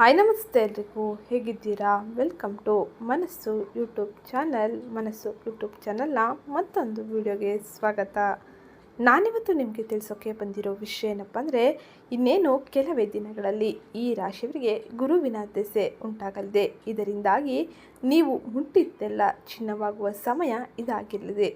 Hi ನಮಸ್ತೆ ಎಲ್ರಿಗೂ. ಹೇಗಿದ್ದೀರಾ? Welcome to Manassu YouTube channel Manassu YouTube ಚಾನಲ್ನ ಮತ್ತೊಂದು ವಿಡಿಯೋಗೆ ಸ್ವಾಗತ. ನಾನಿವತ್ತು ನಿಮಗೆ ತಿಳಿಸೋಕೆ ಬಂದಿರೋ ವಿಷಯ ಏನಪ್ಪ ಅಂದರೆ ಇನ್ನೇನು ಕೆಲವೇ ದಿನಗಳಲ್ಲಿ ಈ ರಾಶಿಯವರಿಗೆ ಗುರುವಿನ ದೆಸೆ ಉಂಟಾಗಲಿದೆ. ಇದರಿಂದಾಗಿ ನೀವು ಮುಟ್ಟಿದ್ದೆಲ್ಲ ಚಿನ್ನವಾಗುವ ಸಮಯ ಇದಾಗಿರಲಿದೆ.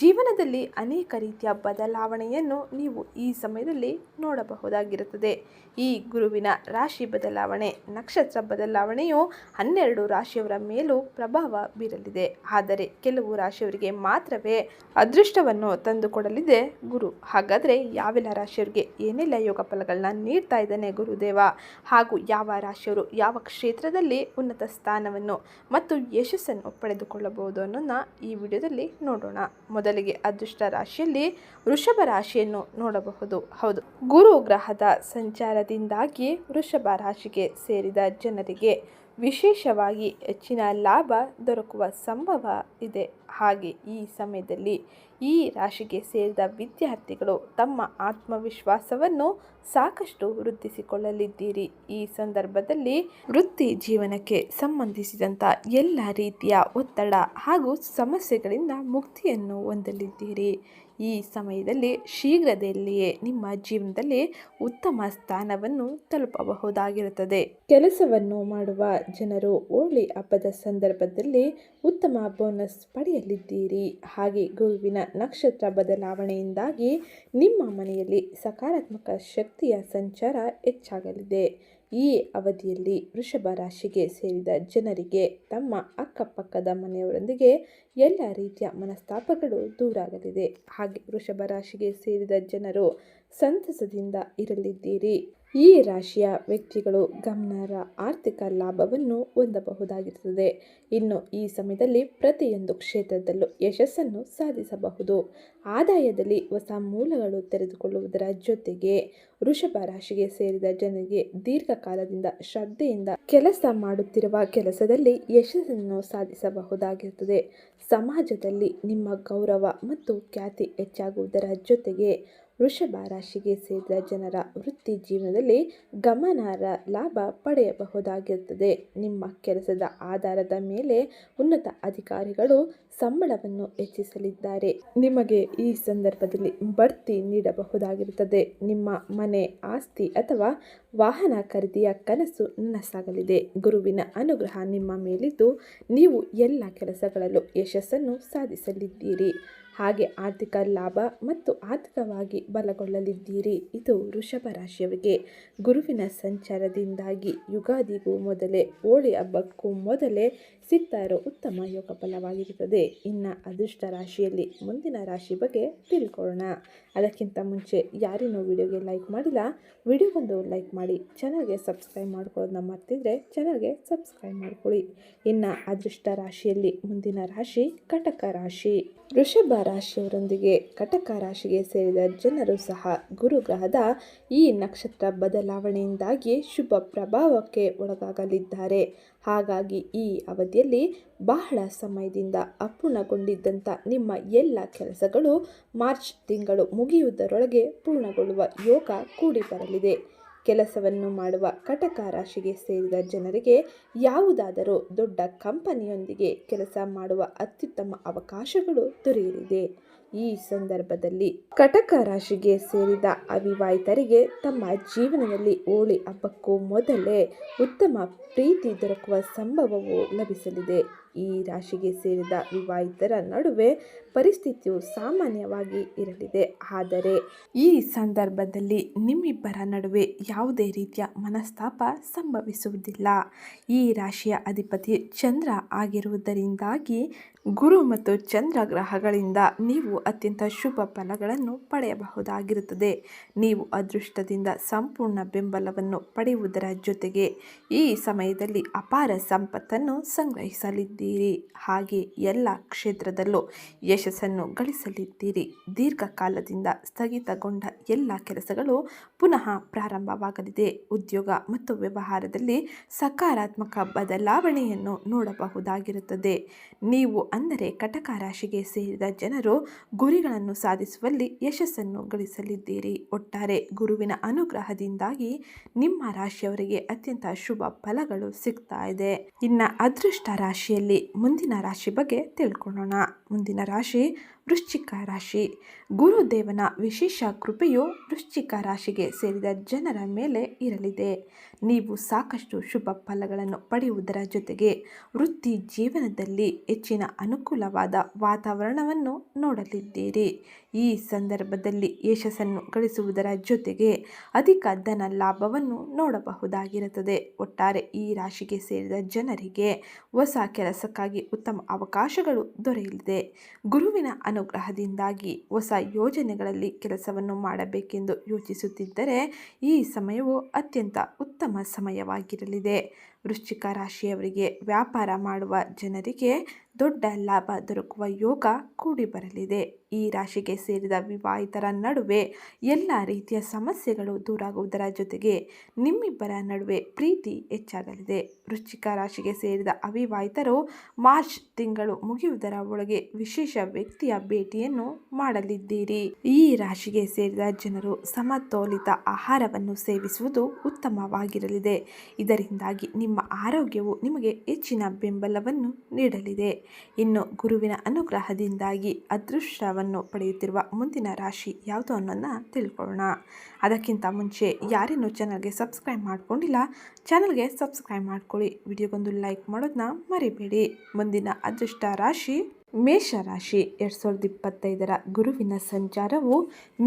ಜೀವನದಲ್ಲಿ ಅನೇಕ ರೀತಿಯ ಬದಲಾವಣೆಯನ್ನು ನೀವು ಈ ಸಮಯದಲ್ಲಿ ನೋಡಬಹುದಾಗಿರುತ್ತದೆ. ಈ ಗುರುವಿನ ರಾಶಿ ಬದಲಾವಣೆ, ನಕ್ಷತ್ರ ಬದಲಾವಣೆಯು ಹನ್ನೆರಡು ರಾಶಿಯವರ ಮೇಲೂ ಪ್ರಭಾವ ಬೀರಲಿದೆ. ಆದರೆ ಕೆಲವು ರಾಶಿಯವರಿಗೆ ಮಾತ್ರವೇ ಅದೃಷ್ಟವನ್ನು ತಂದುಕೊಡಲಿದೆ ಗುರು. ಹಾಗಾದರೆ ಯಾವೆಲ್ಲ ರಾಶಿಯವರಿಗೆ ಏನೆಲ್ಲ ಯೋಗ ಫಲಗಳನ್ನ ನೀಡ್ತಾ ಇದ್ದಾನೆ ಗುರುದೇವ. ಹಾಗೂ ಯಾವ ರಾಶಿಯವರು ಯಾವ ಕ್ಷೇತ್ರದಲ್ಲಿ ಉನ್ನತ ಸ್ಥಾನವನ್ನು ಮತ್ತು ಯಶಸ್ಸನ್ನು ಪಡೆದುಕೊಳ್ಳಬಹುದು ಅನ್ನೋದನ್ನ ಈ ವಿಡಿಯೋದಲ್ಲಿ ನೋಡೋಣ. ಮೊದಲಿಗೆ ಅದೃಷ್ಟ ರಾಶಿಯಲ್ಲಿ ವೃಷಭ ರಾಶಿಯನ್ನು ನೋಡಬಹುದು. ಹೌದು, ಗುರು ಗ್ರಹದ ಸಂಚಾರದಿಂದಾಗಿ ವೃಷಭ ರಾಶಿಗೆ ಸೇರಿದ ಜನರಿಗೆ ವಿಶೇಷವಾಗಿ ಹೆಚ್ಚಿನ ಲಾಭ ದೊರಕುವ ಸಂಭವ ಇದೆ. ಹಾಗೆ ಈ ಸಮಯದಲ್ಲಿ ಈ ರಾಶಿಗೆ ಸೇರಿದ ವಿದ್ಯಾರ್ಥಿಗಳು ತಮ್ಮ ಆತ್ಮವಿಶ್ವಾಸವನ್ನು ಸಾಕಷ್ಟು ವೃದ್ಧಿಸಿಕೊಳ್ಳಲಿದ್ದೀರಿ. ಈ ಸಂದರ್ಭದಲ್ಲಿ ವೃತ್ತಿ ಜೀವನಕ್ಕೆ ಸಂಬಂಧಿಸಿದಂಥ ಎಲ್ಲ ರೀತಿಯ ಒತ್ತಡ ಹಾಗೂ ಸಮಸ್ಯೆಗಳಿಂದ ಮುಕ್ತಿಯನ್ನು ಹೊಂದಲಿದ್ದೀರಿ. ಈ ಸಮಯದಲ್ಲಿ ಶೀಘ್ರದಲ್ಲಿಯೇ ನಿಮ್ಮ ಜೀವನದಲ್ಲಿ ಉತ್ತಮ ಸ್ಥಾನವನ್ನು ತಲುಪಬಹುದಾಗಿರುತ್ತದೆ. ಕೆಲಸವನ್ನು ಮಾಡುವ ಜನರು ಹೋಳಿ ಹಬ್ಬದ ಸಂದರ್ಭದಲ್ಲಿ ಉತ್ತಮ ಬೋನಸ್ ಪಡೆಯಲಿದ್ದೀರಿ. ಹಾಗೆ ಗುರುವಿನ ನಕ್ಷತ್ರ ಬದಲಾವಣೆಯಿಂದಾಗಿ ನಿಮ್ಮ ಮನೆಯಲ್ಲಿ ಸಕಾರಾತ್ಮಕ ಶಕ್ತಿಯ ಸಂಚಾರ ಹೆಚ್ಚಾಗಲಿದೆ. ಈ ಅವಧಿಯಲ್ಲಿ ವೃಷಭ ರಾಶಿಗೆ ಸೇರಿದ ಜನರಿಗೆ ತಮ್ಮ ಅಕ್ಕಪಕ್ಕದ ಮನೆಯವರೊಂದಿಗೆ ಎಲ್ಲ ರೀತಿಯ ಮನಸ್ತಾಪಗಳು ದೂರಾಗಲಿದೆ. ಹಾಗೆ ವೃಷಭ ರಾಶಿಗೆ ಸೇರಿದ ಜನರು ಸಂತಸದಿಂದ ಇರಲಿದ್ದೀರಿ. ಈ ರಾಶಿಯ ವ್ಯಕ್ತಿಗಳು ಗಮನಾರ್ಹ ಆರ್ಥಿಕ ಲಾಭವನ್ನು ಹೊಂದಬಹುದಾಗಿರುತ್ತದೆ. ಇನ್ನು ಈ ಸಮಯದಲ್ಲಿ ಪ್ರತಿಯೊಂದು ಕ್ಷೇತ್ರದಲ್ಲೂ ಯಶಸ್ಸನ್ನು ಸಾಧಿಸಬಹುದು. ಆದಾಯದಲ್ಲಿ ಹೊಸ ಮೂಲಗಳು ತೆರೆದುಕೊಳ್ಳುವುದರ ಜೊತೆಗೆ ವೃಷಭ ರಾಶಿಗೆ ಸೇರಿದ ಜನರಿಗೆ ದೀರ್ಘಕಾಲದಿಂದ ಶ್ರದ್ಧೆಯಿಂದ ಕೆಲಸ ಮಾಡುತ್ತಿರುವ ಕೆಲಸದಲ್ಲಿ ಯಶಸ್ಸನ್ನು ಸಾಧಿಸಬಹುದಾಗಿರುತ್ತದೆ. ಸಮಾಜದಲ್ಲಿ ನಿಮ್ಮ ಗೌರವ ಮತ್ತು ಖ್ಯಾತಿ ಹೆಚ್ಚಾಗುವುದರ ಜೊತೆಗೆ ವೃಷಭ ರಾಶಿಗೆ ಸೇರಿದ ಜನರ ವೃತ್ತಿ ಜೀವನದಲ್ಲಿ ಗಮನಾರ್ಹ ಲಾಭ ಪಡೆಯಬಹುದಾಗಿರುತ್ತದೆ. ನಿಮ್ಮ ಕೆಲಸದ ಆಧಾರದ ಮೇಲೆ ಉನ್ನತ ಅಧಿಕಾರಿಗಳು ಸಂಬಳವನ್ನು ಹೆಚ್ಚಿಸಲಿದ್ದಾರೆ. ನಿಮಗೆ ಈ ಸಂದರ್ಭದಲ್ಲಿ ಬಡ್ತಿ ನೀಡಬಹುದಾಗಿರುತ್ತದೆ. ನಿಮ್ಮ ಮನೆ, ಆಸ್ತಿ ಅಥವಾ ವಾಹನ ಖರೀದಿಯ ಕನಸು ನನಸಾಗಲಿದೆ. ಗುರುವಿನ ಅನುಗ್ರಹ ನಿಮ್ಮ ಮೇಲಿದ್ದು ನೀವು ಎಲ್ಲ ಕೆಲಸಗಳಲ್ಲೂ ಯಶಸ್ಸನ್ನು ಸಾಧಿಸಲಿದ್ದೀರಿ. ಹಾಗೆ ಆರ್ಥಿಕ ಲಾಭ ಮತ್ತು ಆರ್ಥಿಕವಾಗಿ ಬಲಗೊಳ್ಳಲಿದ್ದೀರಿ. ಇದು ವೃಷಭ ರಾಶಿಯವರಿಗೆ ಗುರುವಿನ ಸಂಚಾರದಿಂದಾಗಿ ಯುಗಾದಿಗೂ ಮೊದಲೇ ಹೋಳಿ ಹಬ್ಬಕ್ಕೂ ಮೊದಲೇ ಸಿಗ್ತಾ ಇರೋ ಉತ್ತಮ ಯೋಗ ಫಲವಾಗಿರುತ್ತದೆ ಇನ್ನು ಅದೃಷ್ಟ ರಾಶಿಯಲ್ಲಿ ಮುಂದಿನ ರಾಶಿ ಬಗ್ಗೆ ತಿಳ್ಕೊಳ್ಳೋಣ. ಅದಕ್ಕಿಂತ ಮುಂಚೆ ಯಾರಿನೂ ವಿಡಿಯೋಗೆ ಲೈಕ್ ಮಾಡಿಲ್ಲ? ವಿಡಿಯೋಗೊಂದು ಲೈಕ್ ಮಾಡಿ. ಚಾನಲ್ಗೆ ಸಬ್ಸ್ಕ್ರೈಬ್ ಮಾಡ್ಕೊಳ್ಳೋದನ್ನ ಮರ್ತಿದ್ರೆ ಚೆನ್ನಾಗೆ ಸಬ್ಸ್ಕ್ರೈಬ್ ಮಾಡ್ಕೊಳ್ಳಿ. ಇನ್ನು ಅದೃಷ್ಟ ರಾಶಿಯಲ್ಲಿ ಮುಂದಿನ ರಾಶಿ ಕಟಕ ರಾಶಿ. ವೃಷಭ ರಾಶಿಯವರೊಂದಿಗೆ ಕಟಕ ರಾಶಿಗೆ ಸೇರಿದ ಜನರು ಸಹ ಗುರುಗ್ರಹದ ಈ ನಕ್ಷತ್ರ ಬದಲಾವಣೆಯಿಂದಾಗಿ ಶುಭ ಪ್ರಭಾವಕ್ಕೆ ಒಳಗಾಗಲಿದ್ದಾರೆ. ಹಾಗಾಗಿ ಈ ಅವಧಿಯಲ್ಲಿ ಬಹಳ ಸಮಯದಿಂದ ಅಪೂರ್ಣಗೊಂಡಿದ್ದಂಥ ನಿಮ್ಮ ಎಲ್ಲ ಕೆಲಸಗಳು ಮಾರ್ಚ್ ತಿಂಗಳು ಮುಗಿಯುವುದರೊಳಗೆ ಪೂರ್ಣಗೊಳ್ಳುವ ಯೋಗ ಕೂಡಿ ಬರಲಿದೆ. ಕೆಲಸವನ್ನು ಮಾಡುವ ಕಟಕ ರಾಶಿಗೆ ಸೇರಿದ ಜನರಿಗೆ ಯಾವುದಾದರೂ ದೊಡ್ಡ ಕಂಪನಿಯೊಂದಿಗೆ ಕೆಲಸ ಮಾಡುವ ಅತ್ಯುತ್ತಮ ಅವಕಾಶಗಳು ದೊರೆಯಲಿದೆ. ಈ ಸಂದರ್ಭದಲ್ಲಿ ಕಟಕ ರಾಶಿಗೆ ಸೇರಿದ ಅವಿವಾಹಿತರಿಗೆ ತಮ್ಮ ಜೀವನದಲ್ಲಿ ಹೋಳಿ ಹಬ್ಬಕ್ಕೂ ಮೊದಲೇ ಉತ್ತಮ ಪ್ರೀತಿ ದೊರಕುವ ಸಂಭವವು ಲಭಿಸಲಿದೆ. ಈ ರಾಶಿಗೆ ಸೇರಿದ ವಿವಾಹಿತರ ನಡುವೆ ಪರಿಸ್ಥಿತಿಯು ಸಾಮಾನ್ಯವಾಗಿ ಇರಲಿದೆ. ಆದರೆ ಈ ಸಂದರ್ಭದಲ್ಲಿ ನಿಮ್ಮಿಬ್ಬರ ನಡುವೆ ಯಾವುದೇ ರೀತಿಯ ಮನಸ್ತಾಪ ಸಂಭವಿಸುವುದಿಲ್ಲ. ಈ ರಾಶಿಯ ಅಧಿಪತಿ ಚಂದ್ರ ಆಗಿರುವುದರಿಂದಾಗಿ ಗುರು ಮತ್ತು ಚಂದ್ರ ಗ್ರಹಗಳಿಂದ ನೀವು ಅತ್ಯಂತ ಶುಭ ಫಲಗಳನ್ನು ಪಡೆಯಬಹುದಾಗಿರುತ್ತದೆ. ನೀವು ಅದೃಷ್ಟದಿಂದ ಸಂಪೂರ್ಣ ಬೆಂಬಲವನ್ನು ಪಡೆಯುವುದರ ಜೊತೆಗೆ ಈ ಸಮಯದಲ್ಲಿ ಅಪಾರ ಸಂಪತ್ತನ್ನು ಸಂಗ್ರಹಿಸಲಿದ್ದೀರಿ. ಗಳಿಸಲಿದ್ದೀರಿ ಹಾಗೆ ಎಲ್ಲ ಕ್ಷೇತ್ರದಲ್ಲೂ ಯಶಸ್ಸನ್ನು ಗಳಿಸಲಿದ್ದೀರಿ. ದೀರ್ಘಕಾಲದಿಂದ ಸ್ಥಗಿತಗೊಂಡ ಎಲ್ಲ ಕೆಲಸಗಳು ಪುನಃ ಪ್ರಾರಂಭವಾಗಲಿದೆ. ಉದ್ಯೋಗ ಮತ್ತು ವ್ಯವಹಾರದಲ್ಲಿ ಸಕಾರಾತ್ಮಕ ಬದಲಾವಣೆಯನ್ನು ನೋಡಬಹುದಾಗಿರುತ್ತದೆ. ನೀವು ಅಂದರೆ ಕಟಕ ರಾಶಿಗೆ ಸೇರಿದ ಜನರು ಗುರಿಗಳನ್ನು ಸಾಧಿಸುವಲ್ಲಿ ಯಶಸ್ಸನ್ನು ಗಳಿಸಲಿದ್ದೀರಿ. ಒಟ್ಟಾರೆ ಗುರುವಿನ ಅನುಗ್ರಹದಿಂದಾಗಿ ನಿಮ್ಮ ರಾಶಿಯವರಿಗೆ ಅತ್ಯಂತ ಶುಭ ಫಲಗಳು ಸಿಗ್ತಾ ಇದೆ. ಇನ್ನ ಅದೃಷ್ಟ ರಾಶಿಯಲ್ಲಿ ಮುಂದಿನ ರಾಶಿ ಬಗ್ಗೆ ತಿಳ್ಕೊಳ್ಳೋಣ. ಮುಂದಿನ ರಾಶಿ ವೃಶ್ಚಿಕ ರಾಶಿ. ಗುರುದೇವನ ವಿಶೇಷ ಕೃಪೆಯು ವೃಶ್ಚಿಕ ರಾಶಿಗೆ ಸೇರಿದ ಜನರ ಮೇಲೆ ಇರಲಿದೆ. ನೀವು ಸಾಕಷ್ಟು ಶುಭ ಫಲಗಳನ್ನು ಪಡೆಯುವುದರ ಜೊತೆಗೆ ವೃತ್ತಿ ಜೀವನದಲ್ಲಿ ಹೆಚ್ಚಿನ ಅನುಕೂಲವಾದ ವಾತಾವರಣವನ್ನು ನೋಡಲಿದ್ದೀರಿ. ಈ ಸಂದರ್ಭದಲ್ಲಿ ಯಶಸ್ಸನ್ನು ಗಳಿಸುವುದರ ಜೊತೆಗೆ ಅಧಿಕ ಧನ ಲಾಭವನ್ನು ನೋಡಬಹುದಾಗಿರುತ್ತದೆ. ಒಟ್ಟಾರೆ ಈ ರಾಶಿಗೆ ಸೇರಿದ ಜನರಿಗೆ ಹೊಸ ಕೆಲಸಕ್ಕಾಗಿ ಉತ್ತಮ ಅವಕಾಶಗಳು ದೊರೆಯಲಿದೆ. ಗುರುವಿನ ಅನುಗ್ರಹದಿಂದಾಗಿ ಹೊಸ ಯೋಜನೆಗಳಲ್ಲಿ ಕೆಲಸವನ್ನು ಮಾಡಬೇಕೆಂದು ಯೋಚಿಸುತ್ತಿದ್ದರೆ ಈ ಸಮಯವು ಅತ್ಯಂತ ಉತ್ತಮ ಸಮಯವಾಗಿರಲಿದೆ. ವೃಶ್ಚಿಕ ರಾಶಿಯವರಿಗೆ ವ್ಯಾಪಾರ ಮಾಡುವ ಜನರಿಗೆ ದೊಡ್ಡ ಲಾಭ ದೊರಕುವ ಯೋಗ ಕೂಡಿ ಬರಲಿದೆ ಈ ರಾಶಿಗೆ ಸೇರಿದ ವಿವಾಹಿತರ ನಡುವೆ ಎಲ್ಲ ರೀತಿಯ ಸಮಸ್ಯೆಗಳು ದೂರಾಗುವುದರ ಜೊತೆಗೆ ನಿಮ್ಮಿಬ್ಬರ ನಡುವೆ ಪ್ರೀತಿ ಹೆಚ್ಚಾಗಲಿದೆ. ವೃಶ್ಚಿಕ ರಾಶಿಗೆ ಸೇರಿದ ಅವಿವಾಹಿತರು ಮಾರ್ಚ್ ತಿಂಗಳು ಮುಗಿಯುವುದರ ಒಳಗೆ ವಿಶೇಷ ವ್ಯಕ್ತಿಯ ಭೇಟಿಯನ್ನು ಮಾಡಲಿದ್ದೀರಿ. ಈ ರಾಶಿಗೆ ಸೇರಿದ ಜನರು ಸಮತೋಲಿತ ಆಹಾರವನ್ನು ಸೇವಿಸುವುದು ಉತ್ತಮವಾಗಿರಲಿದೆ. ಇದರಿಂದಾಗಿ ನಿಮ್ಮ ಆರೋಗ್ಯವು ನಿಮಗೆ ಹೆಚ್ಚಿನ ಬೆಂಬಲವನ್ನು ನೀಡಲಿದೆ. ಇನ್ನು ಗುರುವಿನ ಅನುಗ್ರಹದಿಂದಾಗಿ ಅದೃಷ್ಟವನ್ನು ಪಡೆಯುತ್ತಿರುವ ಮುಂದಿನ ರಾಶಿ ಯಾವುದು ಅನ್ನೋದನ್ನ ತಿಳ್ಕೊಳ್ಳೋಣ. ಅದಕ್ಕಿಂತ ಮುಂಚೆ ಯಾರೇನು ಚಾನಲ್ಗೆ ಸಬ್ಸ್ಕ್ರೈಬ್ ಮಾಡ್ಕೊಂಡಿಲ್ಲ ಚಾನಲ್ಗೆ ಸಬ್ಸ್ಕ್ರೈಬ್ ಮಾಡ್ಕೊಳ್ಳಿ. ವಿಡಿಯೋಗೊಂದು ಲೈಕ್ ಮಾಡೋದನ್ನ ಮರಿಬೇಡಿ. ಮುಂದಿನ ಅದೃಷ್ಟ ರಾಶಿ ಮೇಷರಾಶಿ ಎರಡು ಸಾವಿರದ ಇಪ್ಪತ್ತೈದರ ಗುರುವಿನ ಸಂಚಾರವು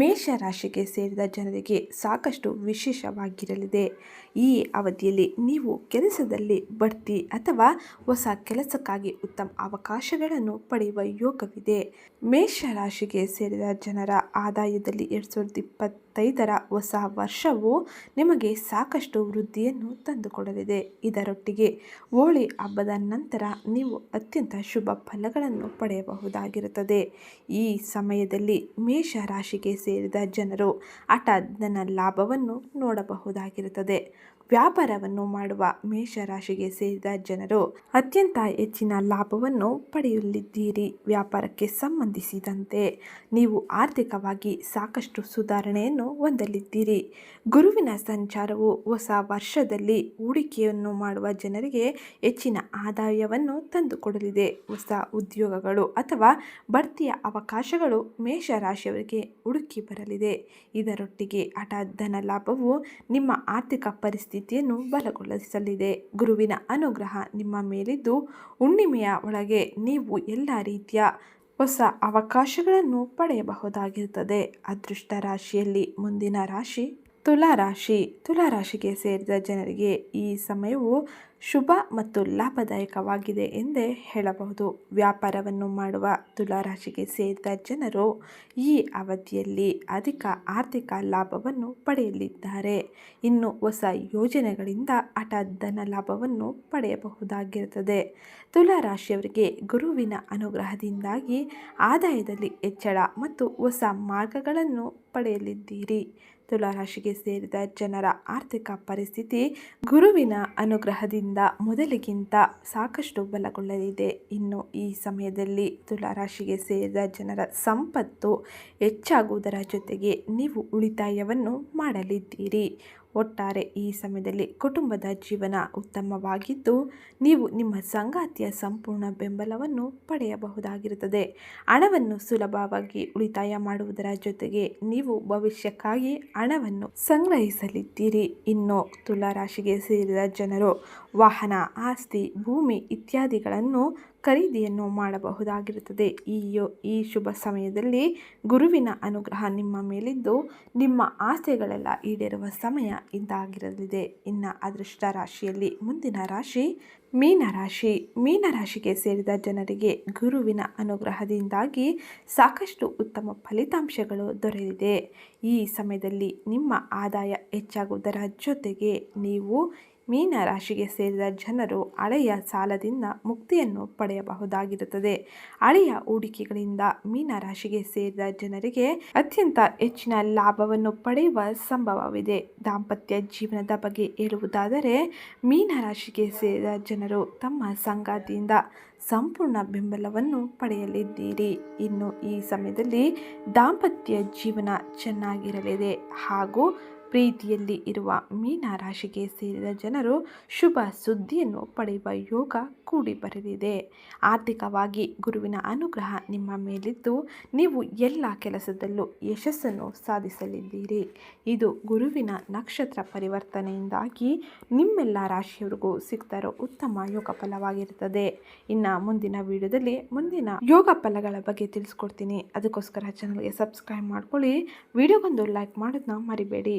ಮೇಷರಾಶಿಗೆ ಸೇರಿದ ಜನರಿಗೆ ಸಾಕಷ್ಟು ವಿಶೇಷವಾಗಿರಲಿದೆ. ಈ ಅವಧಿಯಲ್ಲಿ ನೀವು ಕೆಲಸದಲ್ಲಿ ಬಡ್ತಿ ಅಥವಾ ಹೊಸ ಕೆಲಸಕ್ಕಾಗಿ ಉತ್ತಮ ಅವಕಾಶಗಳನ್ನು ಪಡೆಯುವ ಯೋಗವಿದೆ. ಮೇಷರಾಶಿಗೆ ಸೇರಿದ ಜನರ ಆದಾಯದಲ್ಲಿ ಎರಡು ಸಾವಿರದ ಇಪ್ಪತ್ತೈದರ ಹೊಸ ವರ್ಷವು ನಿಮಗೆ ಸಾಕಷ್ಟು ವೃದ್ಧಿಯನ್ನು ತಂದುಕೊಡಲಿದೆ. ಇದರೊಟ್ಟಿಗೆ ಹೋಳಿ ಹಬ್ಬದ ನಂತರ ನೀವು ಅತ್ಯಂತ ಶುಭ ಫಲಗಳನ್ನು ಪಡೆಯಬಹುದಾಗಿರುತ್ತದೆ. ಈ ಸಮಯದಲ್ಲಿ ಮೇಷ ರಾಶಿಗೆ ಸೇರಿದ ಜನರು ಹಠಾತ್ತನ ಲಾಭವನ್ನು ನೋಡಬಹುದಾಗಿರುತ್ತದೆ. ವ್ಯಾಪಾರವನ್ನು ಮಾಡುವ ಮೇಷರಾಶಿಗೆ ಸೇರಿದ ಜನರು, ಅತ್ಯಂತ ಹೆಚ್ಚಿನ ಲಾಭವನ್ನು ಪಡೆಯಲಿದ್ದೀರಿ. ವ್ಯಾಪಾರಕ್ಕೆ ಸಂಬಂಧಿಸಿದಂತೆ ನೀವು ಆರ್ಥಿಕವಾಗಿ ಸಾಕಷ್ಟು ಸುಧಾರಣೆಯನ್ನು ಹೊಂದಲಿದ್ದೀರಿ. ಗುರುವಿನ ಸಂಚಾರವು ಹೊಸ ವರ್ಷದಲ್ಲಿ ಹೂಡಿಕೆಯನ್ನು ಮಾಡುವ ಜನರಿಗೆ ಹೆಚ್ಚಿನ ಆದಾಯವನ್ನು ತಂದುಕೊಡಲಿದೆ. ಹೊಸ ಉದ್ಯೋಗಗಳು ಅಥವಾ ಬಡ್ತಿಯ ಅವಕಾಶಗಳು ಮೇಷರಾಶಿಯವರಿಗೆ ಹುಡುಕಿ ಬರಲಿದೆ. ಇದರೊಟ್ಟಿಗೆ ಹಠ ಧನ ಲಾಭವು ನಿಮ್ಮ ಆರ್ಥಿಕ ಪರಿಸ್ಥಿತಿಯನ್ನು ಬಲಗೊಳಿಸಲಿದೆ. ಗುರುವಿನ ಅನುಗ್ರಹ ನಿಮ್ಮ ಮೇಲಿದ್ದು ಹುಣ್ಣಿಮೆಯ ಒಳಗೆ ನೀವು ಎಲ್ಲ ರೀತಿಯ ಹೊಸ ಅವಕಾಶಗಳನ್ನು ಪಡೆಯಬಹುದಾಗಿರುತ್ತದೆ. ಅದೃಷ್ಟ ರಾಶಿಯಲ್ಲಿ ಮುಂದಿನ ರಾಶಿ ತುಲಾ ರಾಶಿ ತುಲಾ ರಾಶಿಗೆ ಸೇರಿದ ಜನರಿಗೆ ಈ ಸಮಯವು ಶುಭ ಮತ್ತು ಲಾಭದಾಯಕವಾಗಿದೆ ಎಂದೇ ಹೇಳಬಹುದು. ವ್ಯಾಪಾರವನ್ನು ಮಾಡುವ ತುಲಾ ರಾಶಿಗೆ ಸೇರಿದ ಜನರು ಈ ಅವಧಿಯಲ್ಲಿ ಅಧಿಕ ಆರ್ಥಿಕ ಲಾಭವನ್ನು ಪಡೆಯಲಿದ್ದಾರೆ. ಇನ್ನು ಹೊಸ ಯೋಜನೆಗಳಿಂದ ಹಠಾತ್ ಧನ ಲಾಭವನ್ನು ಪಡೆಯಬಹುದಾಗಿರುತ್ತದೆ. ತುಲಾ ರಾಶಿಯವರಿಗೆ ಗುರುವಿನ ಅನುಗ್ರಹದಿಂದಾಗಿ ಆದಾಯದಲ್ಲಿ ಹೆಚ್ಚಳ ಮತ್ತು ಹೊಸ ಮಾರ್ಗಗಳನ್ನು ಪಡೆಯಲಿದ್ದೀರಿ. ತುಲಾರಾಶಿಗೆ ಸೇರಿದ ಜನರ ಆರ್ಥಿಕ ಪರಿಸ್ಥಿತಿ ಗುರುವಿನ ಅನುಗ್ರಹದಿಂದ ಮೊದಲಿಗಿಂತ ಸಾಕಷ್ಟು ಬಲಗೊಳ್ಳಲಿದೆ. ಇನ್ನು ಈ ಸಮಯದಲ್ಲಿ ತುಲಾರಾಶಿಗೆ ಸೇರಿದ ಜನರ ಸಂಪತ್ತು ಹೆಚ್ಚಾಗುವುದರ ಜೊತೆಗೆ ನೀವು ಉಳಿತಾಯವನ್ನು ಮಾಡಲಿದ್ದೀರಿ. ಒಟ್ಟಾರೆ ಈ ಸಮಯದಲ್ಲಿ ಕುಟುಂಬದ ಜೀವನ ಉತ್ತಮವಾಗಿದ್ದು, ನೀವು ನಿಮ್ಮ ಸಂಗಾತಿಯ ಸಂಪೂರ್ಣ ಬೆಂಬಲವನ್ನು ಪಡೆಯಬಹುದಾಗಿರುತ್ತದೆ. ಹಣವನ್ನು ಸುಲಭವಾಗಿ ಉಳಿತಾಯ ಮಾಡುವುದರ ಜೊತೆಗೆ ನೀವು ಭವಿಷ್ಯಕ್ಕಾಗಿ ಹಣವನ್ನು ಸಂಗ್ರಹಿಸಲಿದ್ದೀರಿ. ಇನ್ನು ತುಲಾರಾಶಿಗೆ ಸೇರಿದ ಜನರು ವಾಹನ, ಆಸ್ತಿ, ಭೂಮಿ ಇತ್ಯಾದಿಗಳನ್ನು ಖರೀದಿಯನ್ನು ಮಾಡಬಹುದಾಗಿರುತ್ತದೆ. ಈ ಯೋ, ಈ ಶುಭ ಸಮಯದಲ್ಲಿ ಗುರುವಿನ ಅನುಗ್ರಹ ನಿಮ್ಮ ಮೇಲಿದ್ದು ನಿಮ್ಮ ಆಸೆಗಳೆಲ್ಲ ಈಡೇರುವ ಸಮಯ ಇದಾಗಿರಲಿದೆ. ಇನ್ನು ಅದೃಷ್ಟ ರಾಶಿಯಲ್ಲಿ ಮುಂದಿನ ರಾಶಿ ಮೀನರಾಶಿ ಮೀನರಾಶಿಗೆ ಸೇರಿದ ಜನರಿಗೆ ಗುರುವಿನ ಅನುಗ್ರಹದಿಂದಾಗಿ ಸಾಕಷ್ಟು ಉತ್ತಮ ಫಲಿತಾಂಶಗಳು ದೊರೆಯಲಿದೆ. ಈ ಸಮಯದಲ್ಲಿ ನಿಮ್ಮ ಆದಾಯ ಹೆಚ್ಚಾಗುವುದರ ಜೊತೆಗೆ ನೀವು ಮೀನ ರಾಶಿಗೆ ಸೇರಿದ ಜನರು ಹಳೆಯ ಸಾಲದಿಂದ ಮುಕ್ತಿಯನ್ನು ಪಡೆಯಬಹುದಾಗಿರುತ್ತದೆ. ಹಳೆಯ ಹೂಡಿಕೆಗಳಿಂದ ಮೀನ ರಾಶಿಗೆ ಸೇರಿದ ಜನರಿಗೆ ಅತ್ಯಂತ ಹೆಚ್ಚಿನ ಲಾಭವನ್ನು ಪಡೆಯುವ ಸಂಭವವಿದೆ. ದಾಂಪತ್ಯ ಜೀವನದ ಬಗ್ಗೆ ಹೇಳುವುದಾದರೆ ಮೀನ ರಾಶಿಗೆ ಸೇರಿದ ಜನರು ತಮ್ಮ ಸಂಗಾತಿಯಿಂದ ಸಂಪೂರ್ಣ ಬೆಂಬಲವನ್ನು ಪಡೆಯಲಿದ್ದೀರಿ. ಇನ್ನು ಈ ಸಮಯದಲ್ಲಿ ದಾಂಪತ್ಯ ಜೀವನ ಚೆನ್ನಾಗಿರಲಿದೆ ಹಾಗೂ ಪ್ರೀತಿಯಲ್ಲಿ ಇರುವ ಮೀನ ರಾಶಿಗೆ ಸೇರಿದ ಜನರು ಶುಭ ಸುದ್ದಿಯನ್ನು ಪಡೆಯುವ ಯೋಗ ಕೂಡಿ ಬರಲಿದೆ. ಆರ್ಥಿಕವಾಗಿ ಗುರುವಿನ ಅನುಗ್ರಹ ನಿಮ್ಮ ಮೇಲಿದ್ದು ನೀವು ಎಲ್ಲ ಕೆಲಸದಲ್ಲೂ ಯಶಸ್ಸನ್ನು ಸಾಧಿಸಲಿದ್ದೀರಿ. ಇದು ಗುರುವಿನ ನಕ್ಷತ್ರ ಪರಿವರ್ತನೆಯಿಂದಾಗಿ ನಿಮ್ಮೆಲ್ಲ ರಾಶಿಯವರಿಗೂ ಸಿಗ್ತಾರೋ ಉತ್ತಮ ಯೋಗ ಫಲವಾಗಿರುತ್ತದೆ. ಇನ್ನು ಮುಂದಿನ ವಿಡಿಯೋದಲ್ಲಿ ಮುಂದಿನ ಯೋಗ ಫಲಗಳ ಬಗ್ಗೆ ತಿಳಿಸ್ಕೊಡ್ತೀನಿ. ಅದಕ್ಕೋಸ್ಕರ ಚಾನಲ್ಗೆ ಸಬ್ಸ್ಕ್ರೈಬ್ ಮಾಡ್ಕೊಳ್ಳಿ. ವಿಡಿಯೋಗೊಂದು ಲೈಕ್ ಮಾಡೋದನ್ನ ಮರಿಬೇಡಿ.